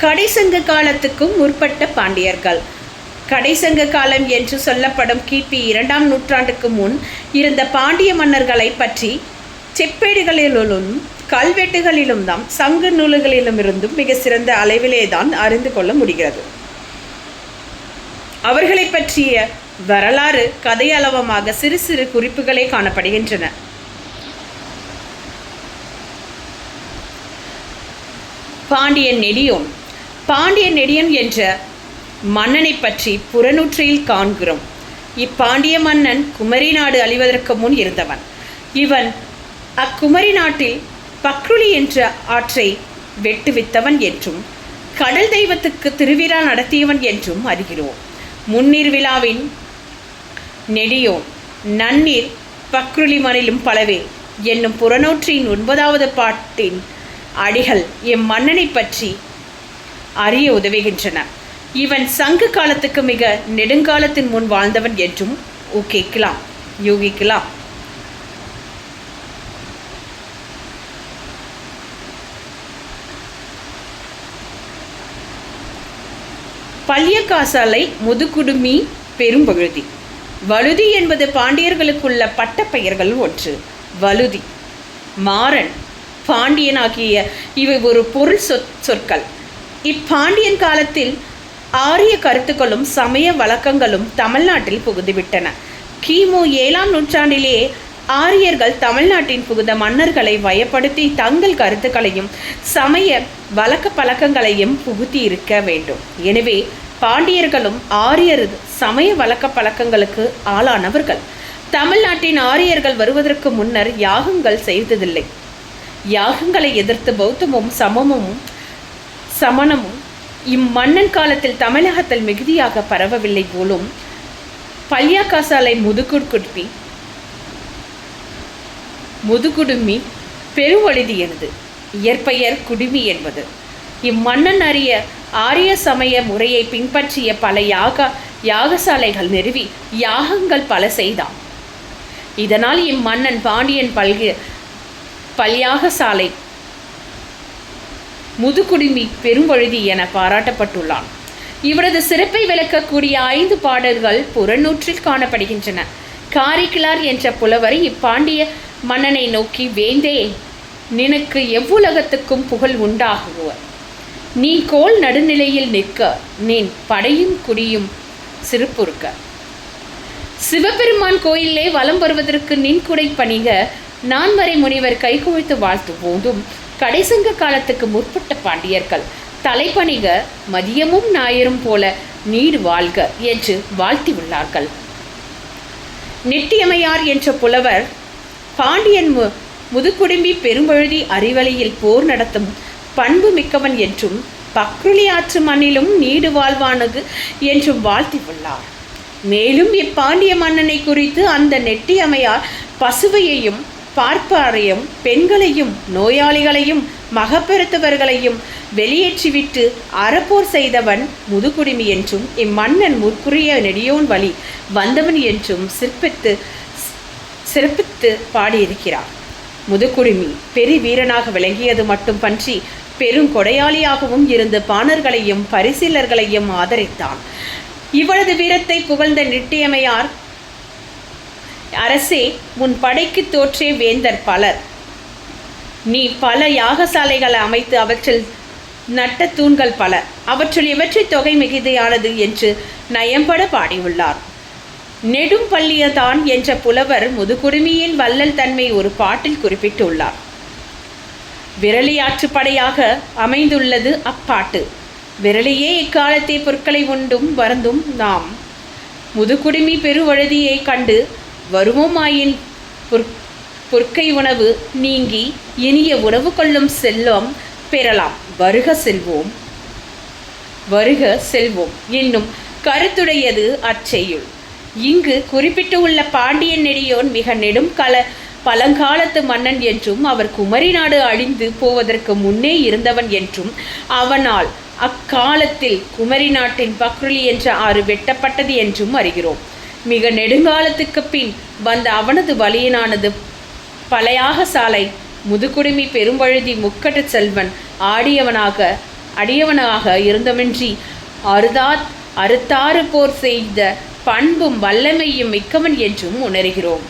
கடைசங்க காலத்துக்கும் முற்பட்ட பாண்டியர்கள். கடைசங்க காலம் என்று சொல்லப்படும் கிபி இரண்டாம் நூற்றாண்டுக்கு முன் இருந்த பாண்டிய மன்னர்களை பற்றி செப்பேடுகளிலும் கல்வெட்டுகளிலும் தான் சங்கு நூல்களிலும் இருந்தும் மிக சிறந்த அளவிலே தான் அறிந்து கொள்ள முடிகிறது. அவர்களை பற்றிய வரலாறு கதையளவமாக சிறு சிறு குறிப்புகளே காணப்படுகின்றன. பாண்டியன் நெடியோன் பாண்டிய நெடியன் என்ற மன்னனை பற்றி புறநூற்றில் காண்கிறோம். இப்பாண்டிய மன்னன் குமரி நாடு அழிவதற்கு முன் இருந்தவன். இவன் அக்குமரி நாட்டில் பக்ருளி என்ற ஆற்றை வெட்டுவித்தவன் என்றும் கடல் தெய்வத்துக்கு திருவிழா நடத்தியவன் என்றும் அறிகிறோம். முன்னீர் விழாவின் நெடியோன் நன்னீர் பக்ருளி மணிலும் பலவே என்னும் புறநூற்றின் ஒன்பதாவது பாட்டின் அடிகள் இம்மன்னனை பற்றி அறிய உதவுகின்றன. இவன் சங்க காலத்துக்கு மிக நெடுங்காலத்தின் முன் வாழ்ந்தவன் என்றும் ஊகிக்கலாம். யூகிக்கலாம். பள்ளியக்காசாலை முதுகுடுமி பெரும்பழுதி. வழுதி என்பது பாண்டியர்களுக்குள்ள பட்டப்பெயர்கள் ஒன்று. வழுதி. மாறன். பாண்டியன் ஆகிய இவை ஒரு பொருள் சொற் சொற்கள். இப்பாண்டியன் காலத்தில் ஆரிய கருத்துக்களும் சமய வழக்கங்களும் தமிழ்நாட்டில் புகுந்துவிட்டன. கிமு ஏழாம் நூற்றாண்டிலே ஆரியர்கள் தமிழ்நாட்டின் புகுந்த மன்னர்களை வயப்படுத்தி தங்கள் கருத்துக்களையும் சமய வழக்க பழக்கங்களையும் புகுத்தி இருக்க வேண்டும். எனவே பாண்டியர்களும் ஆரியர் சமய வழக்க பழக்கங்களுக்கு ஆளானவர்கள். தமிழ்நாட்டின் ஆரியர்கள் வருவதற்கு முன்னர் யாகங்கள் செய்ததில்லை. யாகங்களை எதிர்த்து பௌத்தமும் சமமும் சமணமும் இம்மன்னன் காலத்தில் தமிழகத்தில் மிகுதியாக பரவவில்லை போலும் பள்ளியாக்காசாலை முதுகுடுப்பி முதுகுடுமி பெருவழுதி எனது. இயற்பெயர் குடுமி என்பது. இம்மன்னன் அறிய ஆரிய சமய முறையை பின்பற்றிய பல யாக யாகசாலைகள் நிறுவி யாகங்கள் பல செய்தான் இதனால் இம்மன்னன் பாண்டியன் பல்கி பல்யாகசாலை முதுகுடுமி பெரும்பழுதி என பாராட்டப்பட்டுள்ளான். இவரது சிறப்பை விளக்கக்கூடிய ஐந்து பாடல்கள் புறநூற்றில் காணப்படுகின்றன. காரிக்கிளார் என்ற புலவர் இப்பாண்டிய மன்னனை நோக்கி வேந்தே நினக்கு எவ்வுலகத்துக்கும் புகழ் உண்டாகுவர். நீ கோல் நடுநிலையில் நிற்க நீ படையும் குடியும் சிறுப்புறுக்க சிவபெருமான் கோயிலே வலம் வருவதற்கு நின் குடை பணிக நான்மறை முனிவர் கைகுவித்து வாழ்த்து போதும் கடைசங்க காலத்துக்கு முற்பட்ட பாண்டியர்கள். தலைப்பணிக மதியமும் ஞாயிறும் போல நீடு வாழ்க என்று வாழ்த்தியுள்ளார்கள். நெட்டியமையார் என்ற புலவர் பாண்டியன் மு முதுகுடும்பி பெரும்பழுதி அறிவழியில் போர் நடத்தும் பண்பு மிக்கவன் என்றும் பக்ருளி ஆற்று மண்ணிலும் நீடு வாழ்வானது என்றும் வாழ்த்தியுள்ளார். மேலும் இப்பாண்டிய மன்னனை குறித்து அந்த நெட்டியமையார் பசுவையையும் பார்ப்பாரையும் பெண்களையும் நோயாளிகளையும் மகப்பெருத்தவர்களையும் வெளியேற்றிவிட்டு அறப்போர் செய்தவன் முதுகுடுமி என்றும் இம்மன்னன் முற்குரிய நெடியோன் வழி வந்தவன் என்றும் சிற்பித்து சிறப்பித்து பாடியிருக்கிறார். முதுகுடுமி பெரு வீரனாக விளங்கியது மட்டும் பன்றி பெருங்கொடையாளியாகவும் இருந்து பாணர்களையும் பரிசீலர்களையும் ஆதரித்தான். இவளது வீரத்தை புகழ்ந்த நிட்டியமையார் அரசே உன் படைக்கு தோற்றே வேந்தர் பலர். நீ பல யாகசாலைகளை அமைத்து அவற்றில் நட்ட தூண்கள் பல. அவற்றுள் இவற்றை தொகை மிகுதியானது என்று நயம்பட பாடியுள்ளார். நெடும் பள்ளியதான் என்ற புலவர் முதுகுடுமியின் வள்ளல் தன்மை ஒரு பாட்டில் குறிப்பிட்டுள்ளார். விரலியாற்று படையாக அமைந்துள்ளது அப்பாட்டு. விரலியே இக்காலத்தே பொருட்களை உண்டும் வருந்தும் நாம். முதுகுடுமி பெருவழுதியை கண்டு வருவோமாயின் பொற் பொற்கை உணவு நீங்கி இனிய உணவு கொள்ளும் செல்வம் பெறலாம். வருக செல்வோம். வருக செல்வோம். என்னும் கருத்துடையது அச்செய்யுள். இங்கு குறிப்பிட்டுள்ள பாண்டியன் நெடியோன் மிக நெடும் கல பழங்காலத்து மன்னன் என்றும் அவர் குமரி நாடு அழிந்து போவதற்கு முன்னே இருந்தவன் என்றும் அவனால் அக்காலத்தில் குமரி நாட்டின் பக்ருளி என்ற ஆறு வெட்டப்பட்டது என்றும் அறிகிறோம். மிக நெடுங்காலத்துக்கு பின் வந்த அவனது வழியினானது பழையாக சாலை முதுகுடுமி பெரும்பழுதி முக்கட்ட செல்வன் ஆடியவனாக அடியவனாக இருந்தமின்றி அறுதாத் அறுத்தாறு போர் செய்த பண்பும் வல்லமையும் மிக்கவன் என்றும் உணர்கிறோம்.